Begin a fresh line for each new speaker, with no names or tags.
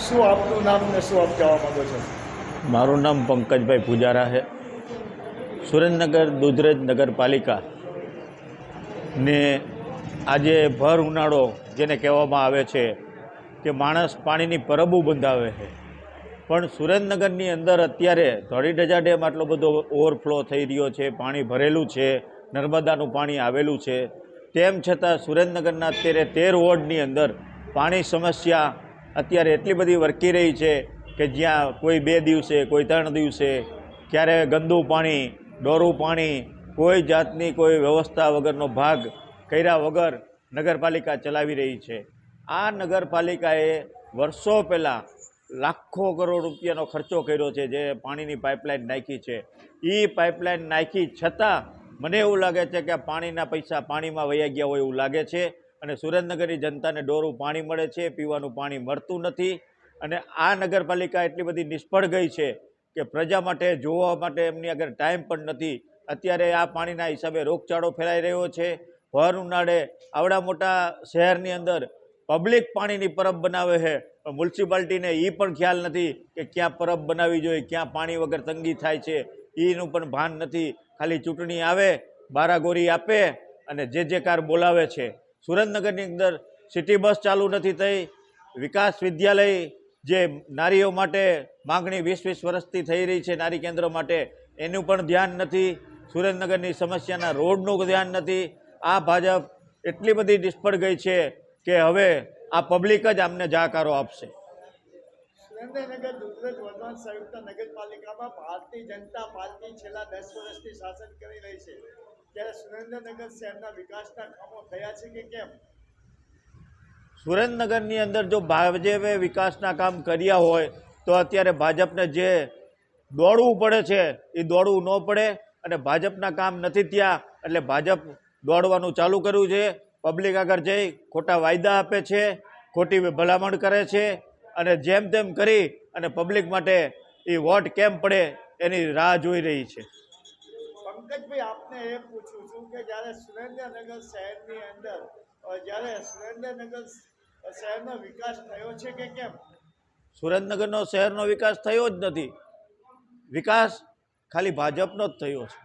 શું આપનું નામ ને શું આપ કહેવા માંગો છો?
મારું નામ પંકજભાઈ પૂજારા છે. સુરેન્દ્રનગર દુધરેજ નગરપાલિકા ને આજે ભર ઉનાળો જેને કહેવામાં આવે છે કે માણસ પાણીની પરબો બંધાવે છે. પણ સુરેન્દ્રનગરની અંદર અત્યારે ધોળીધજા ડેમ આટલો બધો ઓવરફ્લો થઈ રહ્યો છે, પાણી ભરેલું છે, નર્મદાનું પાણી આવેલું છે. તેમ છતાં સુરેન્દ્રનગરના અત્યારે તેર વોર્ડની અંદર પાણી સમસ્યા અત્યારે એટલી બધી વર્કી રહી છે કે જ્યાં કોઈ બે દિવસે, કોઈ ત્રણ દિવસે ક્યારે ગંદુ પાણી, ડોરું પાણી, કોઈ જાતની કોઈ વ્યવસ્થા વગરનો ભાગ કર્યા વગર નગરપાલિકા ચલાવી રહી છે. આ નગરપાલિકાએ વર્ષો પહેલાં લાખો કરોડ રૂપિયાનો ખર્ચો કર્યો છે જે પાણીની પાઇપલાઇન નાખી છે. એ પાઇપલાઇન નાખી છતાં મને એવું લાગે છે કે પાણીના પૈસા પાણીમાં વયા ગયા હોય એવું લાગે છે. અને સુરેન્દ્રનગરની જનતાને ડોરું પાણી મળે છે, પીવાનું પાણી મળતું નથી. અને આ નગરપાલિકા એટલી બધી નિષ્ફળ ગઈ છે કે પ્રજા માટે, જોવા માટે એમની આગળ ટાઈમ પણ નથી. અત્યારે આ પાણીના હિસાબે રોગચાળો ફેલાઈ રહ્યો છે. ભર ઉનાળે આવડા મોટા શહેરની અંદર પબ્લિક પાણીની પરબ બનાવે છે. પણ મ્યુનિસિપાલિટીને એ પણ ખ્યાલ નથી કે ક્યાં પરબ બનાવવી જોઈએ, ક્યાં પાણી વગર તંગી થાય છે. એનું પણ ભાન નથી. ખાલી ચૂંટણી આવે, બારાગોરી આપે અને જે જે કાર બોલાવે છે. સુરેન્દ્રનગરની અંદર સિટી બસ ચાલુ નથી થઈ. વિકાસ વિદ્યાલય જે નારીઓ માટે માગણી વીસ વીસ વર્ષથી થઈ રહી છે નારી કેન્દ્ર માટે, એનું પણ ધ્યાન નથી. સુરેન્દ્રનગરની સમસ્યાના રોડનું ધ્યાન નથી. આ ભાજપ એટલી બધી નિષ્ફળ ગઈ છે કે હવે આ પબ્લિક જ આમને જાકારો આપશે.
સુરેન્દ્રનગર દુધરેજ વર્ધમાન સંયુક્ત નગરપાલિકામાં ભારતીય જનતા પાર્ટી છેલ્લા દસ વર્ષથી શાસન કરી રહી છે. ત્યારે સુરેન્દ્રનગર શહેરના વિકાસના કામો થયા છે કે કેમ?
સુરેન્દ્રનગરની અંદર જો ભાજપે વિકાસના કામ કર્યા હોય તો અત્યારે ભાજપને જે દોડવું પડે છે એ દોડવું ન પડે અને ભાજપના કામ નથી ત્યાં એટલે ભાજપ દોડવાનું ચાલુ કર્યું છે. પબ્લિક આગળ જઈ ખોટા વાયદા આપે છે ખોટી ભલામણ કરે છે અને જેમ તેમ કરી અને પબ્લિક માટે એ વોટ કેમ પડે એની રાહ જોઈ રહી છે.
પંકજભાઈ આપને એ પૂછું છું કે જ્યારે સુરેન્દ્રનગર શહેરની અંદર જ્યારે સુરેન્દ્રનગર શહેરનો વિકાસ થયો છે કે કેમ?
સુરેન્દ્રનગરનો શહેરનો વિકાસ થયો જ નથી. વિકાસ ખાલી ભાજપનો જ થયો છે.